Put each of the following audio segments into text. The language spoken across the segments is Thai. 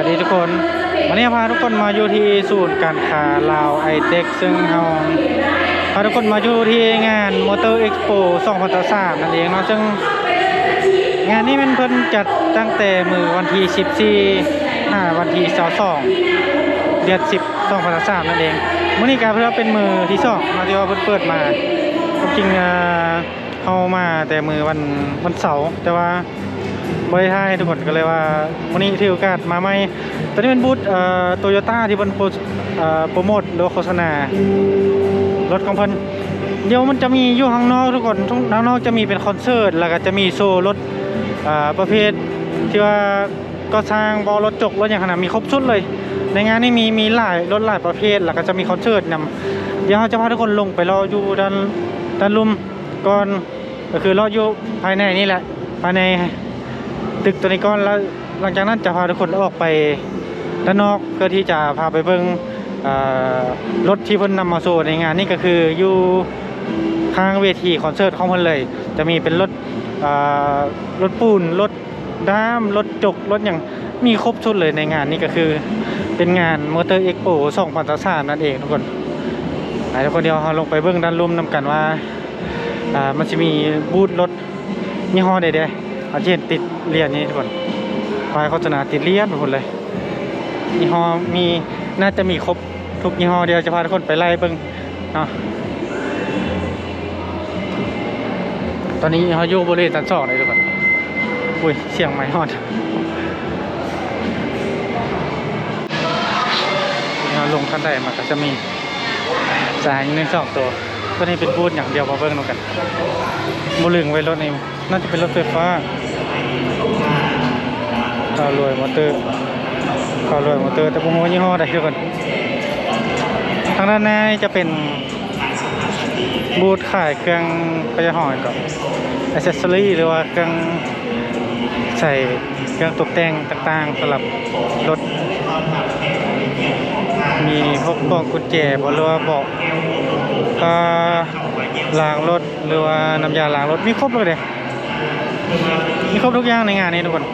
ายดีทุกคน วันนี้พาทุกคนมาอยู่ที่ศูนย์การค้าลาวไอเต็กซึ่งเราพาทุกคนมาอยู่ที่งานมอเตอร์เอ็กซ์โป2023นั่นเองเนาะซึ่ง งานนี้มันเพิ่นจัดตั้งแต่มือวันที่14หาวันที่22เดือน10 2023นั่นเองมื้อนี้ก็เพื่อเป็นมือที่สองมาที่ว่าเพิ่นเปิดมาจริงอ่าเฮามาแต่มือวันวันเสาร์แต่ว่า บริทาทุกคนก็เลยว่าวันนี้ถือโอกาสมาใหม่ตอนนี้เป็นบูธเอ่อโตโยต้าที่เป็นโปรเอ่อโปรโมทหรือโฆษณารถของเพิ่นเดี๋ยวมันจะมีอยู่ข้างนอกทุกคนข้างนอกจะมีเป็นคอนเสิร์ตแล้วก็จะมีโชว์รถเอ่อประเภทที่ว่าก็สร้างบอรถจกรถอย่างขนาดมีครบชุดเลย ในงานนี้มีมีหลายรถหลายประเภทแล้วก็จะมีคอนเสิร์ตนำเดี๋ยวเราจะพาทุกคนลงไปรออยู่ด้านด้านลุมก่อนก็คือรออยู่ภายในนี่แหละภายใน ตึกตัวนี้ก่อนแล้วหลังจากนั้นจะพาทุกคนออกไปด้านนอกเพื่อที่จะพาไปเบิ่งเอ่อรถที่เพิ่นนำมาโชว์ในงานนี่ก็คืออยู่ข้างเวทีคอนเสิร์ตของเพิ่นเลย จะมีเป็นรถรถปูนรถด้ามรถจกรถอย่างมีครบชุดเลยในงานนี่ก็คือเป็นงานมอเตอร์เอ็กโป2023นั่นเองทุกคนหนทุกคนเดียวเราลงไปเบิ่งด้านลุ่มนำกันว่าอ่ามันจะมีบูธรถยี่ห้อใดๆ อาจจะเห็นติดเรียญนี่ทุกคนป้ายโฆษณาติดเรียญหมดเลยยี่ห้อมีน่าจะมีครบทุกยี่ห้อเดียวจะพาทุกคนไปไล่เบิ่งเนาะตอนนี้เขาอยู่บริเวณชั้นสองเลยทุกคนอุ้ยเสียงไม้ฮอดเราลงขั้นใดมาก็จะมีสายหนึ่งสองตัวตัวนี้เป็นบูธอย่างเดียวมาเบิ่งดูกันบลึงไว้รถนี่น่าจะเป็นรถไฟฟ้า ข่าวรวยมอเตอร์ข่าวรวยมอเตอร์แต่ผมว่ายี่ห้อใดเดี๋ยวก่อนทางด้านหน้าจะเป็นบูธขายเครื่องกระยาหอยกับอ c เซสซอรี่หรือว่าเครื่องใส่เครื่องตกแต่งต่างๆสำหรับรถ มีพวกกล่องกุญแจบหรือว่าเบอกก็ล้างรถหรือว่าน้ำยาล้างรถมีครบเลยเด้ มีครบทุกอย่างในงานนี้ทุกคน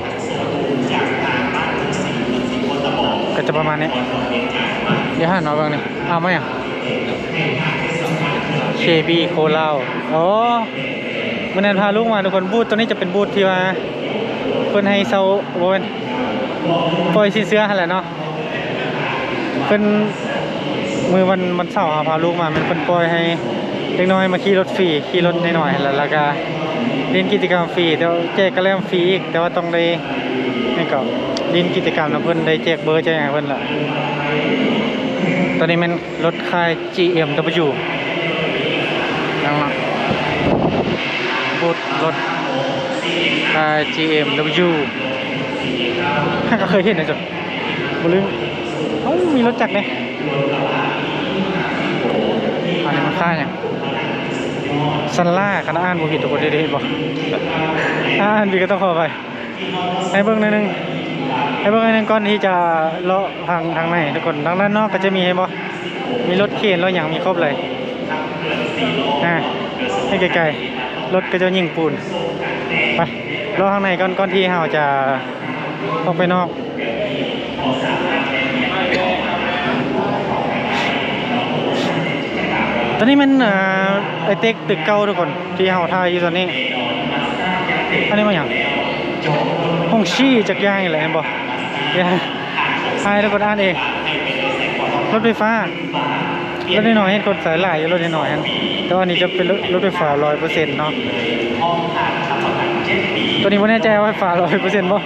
ก็จะประมาณนี้ เดี๋ยวหันมาบ้างนี่เอาไหมอะเชบีโคลาวอ๋อวันนั้นพาลูกมาทุกคนบูธตัวนี้จะเป็นบูธที่ว่าเพิ่นให้เซาโบเป็นปล่อยสินเสื้อหั่นแหละเนาะเพิ่นมือวันวันเสาร์พาลูกมามันเพิ่นปล่อยให้เด็กน้อยมาขี่รถฟรีขี่รถน้อยๆแล้วแล้วก็ เล่นกิจกรรมฟรีแต่ว่าแจกกระแลมฟรีอีก แต่ว่าต้องได้นี่ก็เล่นกิจกรรมนะเพิ่อนได้แจกเบอร์แจกให้เพิ่อนละตอนนี้มันรถค่าย GMW นั่งละบูธรถค่าย GMW ข้าก็เคยเห็นนะจ๊ะบ่ลืมเอ้ามีรถจักรเนี่ยอันนี้มันค่าอย่าง ซันล่าคณะอ่านบุผิดทุกคนได้ๆบอกอ่านพี่ก็ต้องขอไป ให้เบิ้งหนิดนึงให้เบิ้งหนิดนึงก่อนที่จะเลาะทางทางในทุกคนทางด้านนอกก็จะมีให้บ่มีรถเข็นรถอย่างมีครบเลยอ่าให้ไกลๆรถก็จะยิงปูนไปเลาะข้างในก่อนก่อนที่เราจะออกไปนอกตอนนี้มันอ่า ไอเต็กตึกเก่าทุกคนที่เฮาทายอยู่ตอนนี้ อันนี้มันหยังห้องชี้จักรยานอะไรเห็นบ่เดี๋ยวทายทุกคนอ่านเอง รถไฟฟ้ารถน้อยเห็นคนสายหลายรถน้อยแต่ว่าอันนี้จะเป็นรถรถไฟฟ้าร้อยเปอร์เซ็นต์เนาะตัวนี้ไม่แน่ใจว่าไฟฟ้าร้อยเปอร์เซ็นต์บ่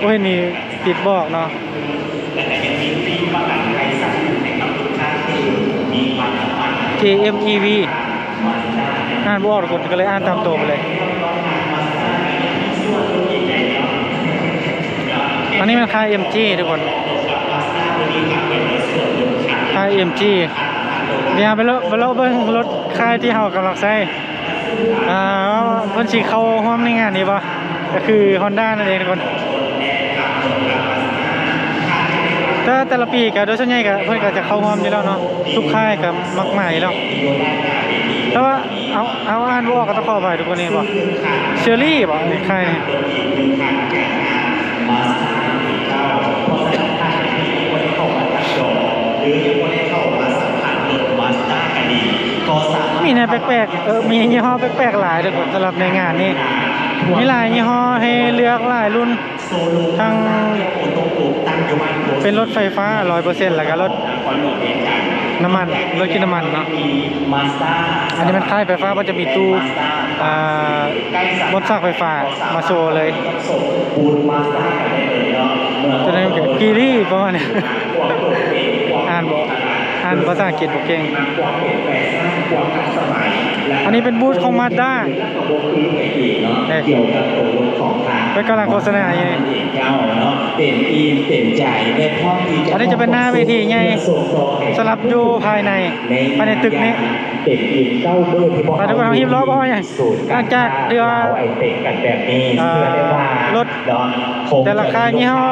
โอ้ยนี่ติดบอกเนาะ KMEV อ่านบ่ออกทุกคนก็เลยอ่านตามตัวไปเลย อันนี้มันค่าย MG ทุกคน ค่าย MG เดี๋ยวไปเลาะไปเลาะเบิ่งรถค่ายที่เฮากำลังใช้อ่าเพิ่นสิเข้าร่วมในงานนี้บ่ก็คือ Honda นั่นเองทุกคน แต่แต่ละปีก็โดยส่วนใหญ่ก็เพื่อนก็จะเข้าร่วมนี่แล้วเนาะทุกค่ายก็มักใหม่แล้วแต่ว่าเอาเอาอ่านว่อกก็ต้องขออภัทุกคนนี่บ่เชอรี่บ่นี่ค่ายนี่มีแนวแปลกๆเออมียี่ห้อแปลกๆหลายเลยสำหรับในงานนี้ มีหลายยี่ห้อให้เลือกหลายรุ่นทั้งเป็นรถไฟฟ้า 100%แล้วก็รถน้ำมัน รถกินน้ำมันเนาะมาสด้าอันนี้มันค่ายไฟฟ้ามันจะมีตู้อ่ารถสร้างไฟฟ้ามาโชว์เลยส่งปูนมาสด้ากันได้เลยเนาะเมื่อจะได้เกี่ยวกับกีรี่ประมาณนี้ความโดดเด่นความอ่านบอก อ่านภาษาอังกฤษบอกเก่งความเปลี่ยนแปลงสร้างความทันสมัยและอันนี้เป็นบูธของมาด้าระบบคือไอเดีเนาะเอ๊ะเกี่ยวกับตัวรถของทางไปกำลังโฆษณาอยู่นี่เองเก้าเนาะเต็มอีมเต็มใจในพร้อมที่จะอันนี้จะเป็นหน้าเวทีไงส่งต่อให้สลับอยู่ภายในภายในตึกนี้เต็มอีมเก้าเบอร์ที่บอกมาทุกคนทำฮิปล้อเพราะว่าอย่างสูตรหลังจากเดือนเอาไอเต็กกันแบบนี้เอ่อเพื่อได้ว่ารถเนาะคงแต่ละค่ายยี่ห้อ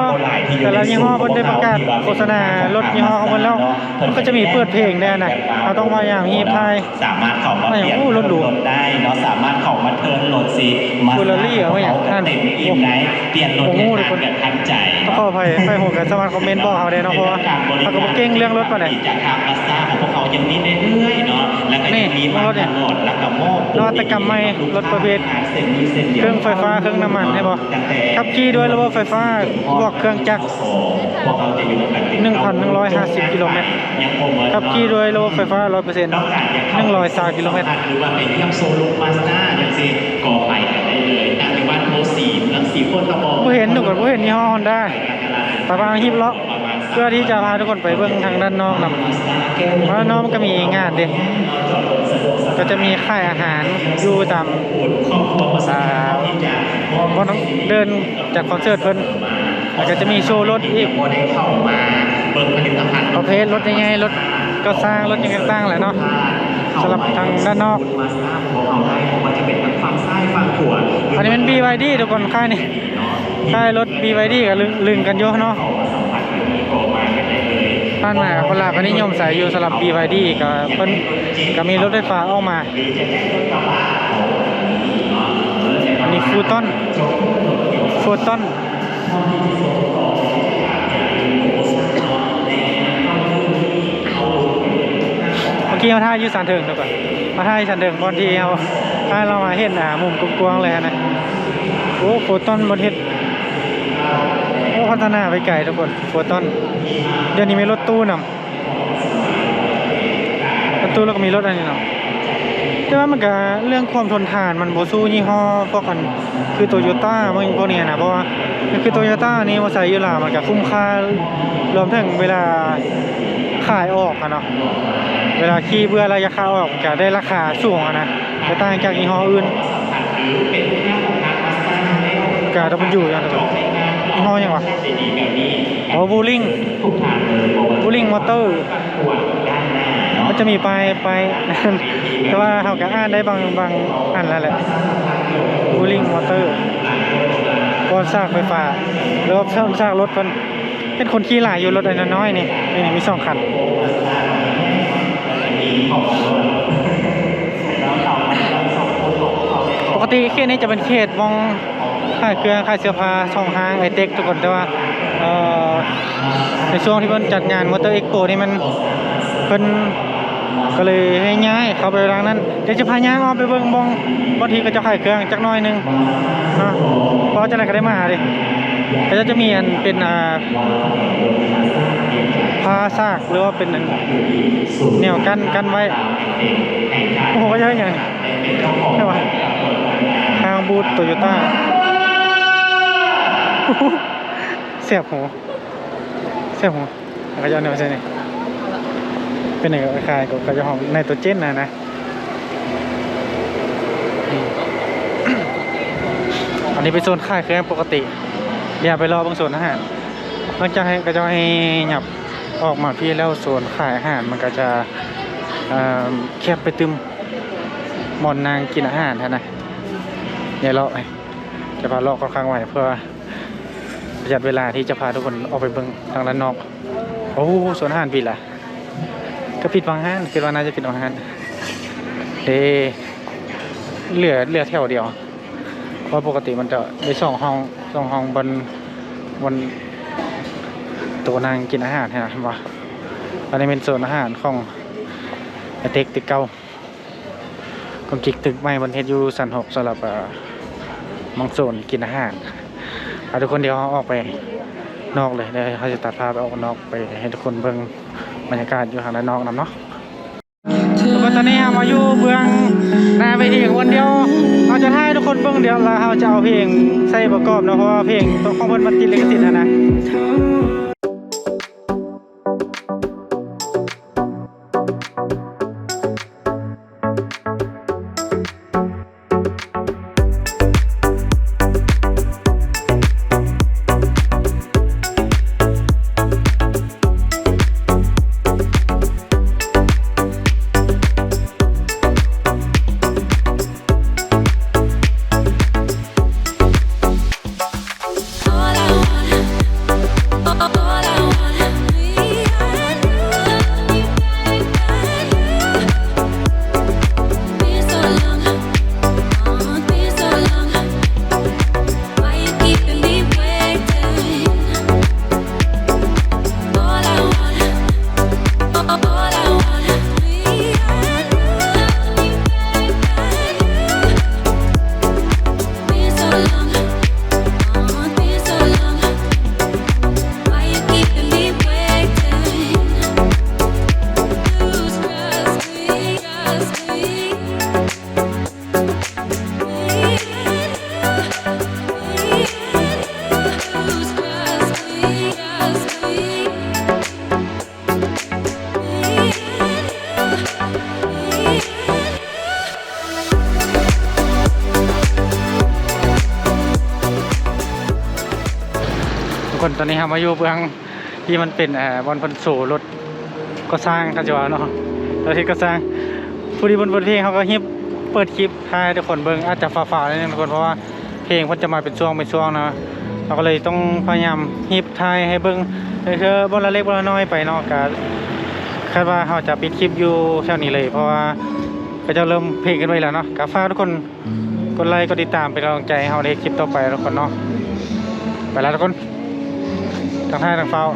แต่ละยี่ห้อเพิ่นได้ประกาศโฆษณารถยี่ห้อของเพิ่นแล้วมันก็จะมีเปิดเพลงด้วยนะเราต้องมาอย่างฮีบไทยสามารถเข้ามามาเปอย่างลี่ยนอู้รถหรูได้เนาะสามารถเข้ามาเทิร์นรถสิมาฟูลารี่เหรอวะอย่างนั้นเต็มอิ่มไหนเปลี่ยนรถโอ้โหได้ทุกคนทันกันทันใจต้องขออภัยไปหัวกันสมาร์ทคอมเมนต์บอกเขาได้เนาะเพราะว่าเขาก็บ่เก่งเรื่องรถปานใดจากทางมาสด้าของพวกเขายังมีเรื่อยๆเนาะแล้วก็ยังมีนี่มารถเนี่ยตลอดแล้วก็มอบนวัตกรรมใหม่รถประเภทเครื่องไฟฟ้าเครื่องน้ำมันใช่ปะขับขี่ด้วยระบบไฟฟ้าบวกเครื่องจักร พวกเขาจะอยู่กันติด1,150 กิโลเมตรยังคงเหมือนขับขี่ด้วยระบบไฟฟ้า 100%นอกจากอยากเข้า103กิโลเมตรหรือว่าไปเยี่ยมโซลูมาสด้าอย่างเช่นก่อไปกันได้เลยตั้งที่บ้านโพสีลังสีโพธิ์ตะบองผู้เห็นทุกคนผู้เห็นยี่ห้อฮอนด้าตาบางฮิปเลาะเพื่อที่จะพาทุกคนไปเบื้องทางด้านนอกนำเพราะด้านนอกมันก็มีงานเด็ก็จะมีค่ายอาหารอยู่ตามครอบครัวภาษาอ่าที่จะมอบก็ต้องเดินจากคอนเสิร์ตเพิ่น แล้วก็จะมีโชว์รถอีกพอได้เข้ามาเบิ่งผลิตภัณฑ์ประเภทรถยังไงรถก็สร้างรถยังไงต่างๆแหละเนาะสำหรับทางด้านนอกมาสด้าของเราได้ผมว่าจะเป็นทั้งฝั่งซ้ายฝั่งขวาอันนี้เป็น BYD ทุกคนค่ายนี่ค่ายรถ BYD กับลึงลึงกันเยอะเนาะเข้ามาสัมผัสกันนี้ก่อมากันได้เลยท่านน่ะคนลาวก็นิยมใส่อยู่สำหรับ BYD ก็เพิ่นก็มีรถไฟฟ้าออกมาอันนี้ฟูตอนฟูตอนเมื่อกี้เราท่ายอยู่สันเถิงทุกคนมาท่ายสันเถิงบอนทีเอาท่าเรามาเห็นอ่ามุมกว้างๆเลยนะโอ้โฟตอนบนเฮ็ดโอ้พัฒนาไปไกลทุกคนโฟตอนเดี๋ยวนี้มีรถตู้นำรถตู้แล้วก็มีรถอะไรนำ แต่ว่ามันก็เรื่องความทนทานมันบ่สู้ยี่ห้อพวกกันคือโตโยต้ามันพวกเนี้ยนะเพราะว่าคือโตโยต้านี่ว่าใส่อยู่ลาวมันก็คุ้มค่ารวมถึงเวลาขายออกอะเนาะเวลาขี่เบื่อระยะขายออกก็ได้ราคาสูงอะนะแต่ต่างจากยี่ห้ออื่นก็ต้องมันอยู่อย่างเดียวยี่ห้อหยังวะอ๋อบูลิงบูลิงมอเตอร์ มันจะมีปลายปลายแต่ว่าเขาก็อ่านได้บางบางอันแล้วแหละบูลิงมอเตอร์ก็ซากไฟฟ้าแล้วก็ซากรถมันเป็นคนขี่หลายอยู่รถอันน้อยๆนี่นี่นี่มีสองคันปกติเขตนี้จะเป็นเขตมองขายเครื่องขายเสื้อผ้าช่องห้างไอเต็กทุกคนแต่ว่าในช่วงที่เพิ่นจัดงานมอเตอร์เอ็กโปนี่มันเพิ่น ก็เลยให้ย้ายเข้าไปร้านนั้นเดี๋ยวจะพาย้ายออกไปเบิ่งบองบางทีก็จะขายเครื่องจักน่อยหนึงเนาะเพราะจะได้ก็ได้มาดิก็จะมีอันเป็นอ่าผ้าซากหรือว่าเป็นอันแนวกันกันไว้โอ้โหก็จะได้อย่างใช่ปะทางบูธโตโยต้าเสียบหูเสียบหูแล้วก็จะเอาแนวเส้นนี่ เป็นไหนก็คล้ายกับกระจะหอมไนโตรเจนนะนะอืมอันนี้เป็นโซนค่ายเครื่องปกติเดี๋ยวไปรอบางโซนอาหารหลังจากให้ก็จะให้หยับออกมาพี่แล้วโซนขายอาหารมันก็จะเอ่อแคบไปตึมหมอนนางกินอาหารแทนนะเดี๋ยวเราจะพาเลาะค่อนข้างไวเพื่อประหยัดเวลาที่จะพาทุกคนออกไปเบิ่งทางด้านนอก โอ้สวนอาหารปิดละ ก็ปิดบางห้างคิดว่าน่าจะปิดบางห้างเดเหลือเหลือแถวเดียวเพราะปกติมันจะได้สองห้องสองห้องบนบนตัวนางกินอาหารเห็นไหมว่าอันนี้เป็นโซนอาหารของอเต็กติกเก้าความจริงตึกใหม่บนเฮ็ดยูสันหกสำหรับมองโซนกินอาหารเอาทุกคนเดี๋ยวเราออกไปนอกเลยเดี๋ยวเขาจะตัดภาพไปออกนอกไปให้ทุกคนเบิ่ง บรรยากาศอยู่ทางด้านนอกนํเนาะทุกคนตอนนี้เรามาอยู่เบื้องหน้าเวทีคนเดียวเราจะให้ทุกคนเบื้องเดียวแล้วเราจะเอาเพลงใส่ประกอบนะเพราะว่าเพลงตัวของเพิ่นมันติดลิขสิทธิ์นะ ตอนนี้เรามาอยู่เบื้องที่มันเป็นเอ่อบอลพันโซรถก็สร้างเขาจะว่าเนาะแล้วที่ก็สร้างผู้ที่บนบนเพลงเขาก็ฮิปเปิดคลิปให้ทุกคนเบิ่งอาจจะฝ่าๆนิดนึงทุกคนเพราะว่าเพลงเพิ่นจะมาเป็นช่วงเป็นช่วงนะเราก็เลยต้องพยายามฮิปทายให้เบิ่งเคือบอลละเล็กบอลละน้อยไปเนาะก็คาดว่าเราจะปิดคลิปอยู่แค่นี้เลย เพราะว่าก็จะเริ่มเพลงกันไว้แล้วเนาะก็ฝากทุกคนกดไลค์กดติดตามเป็นกำลังใจให้เราในคลิปต่อไปทุกคนเนาะไปแล้วทุกคน ทางท้ายทางเฝ้า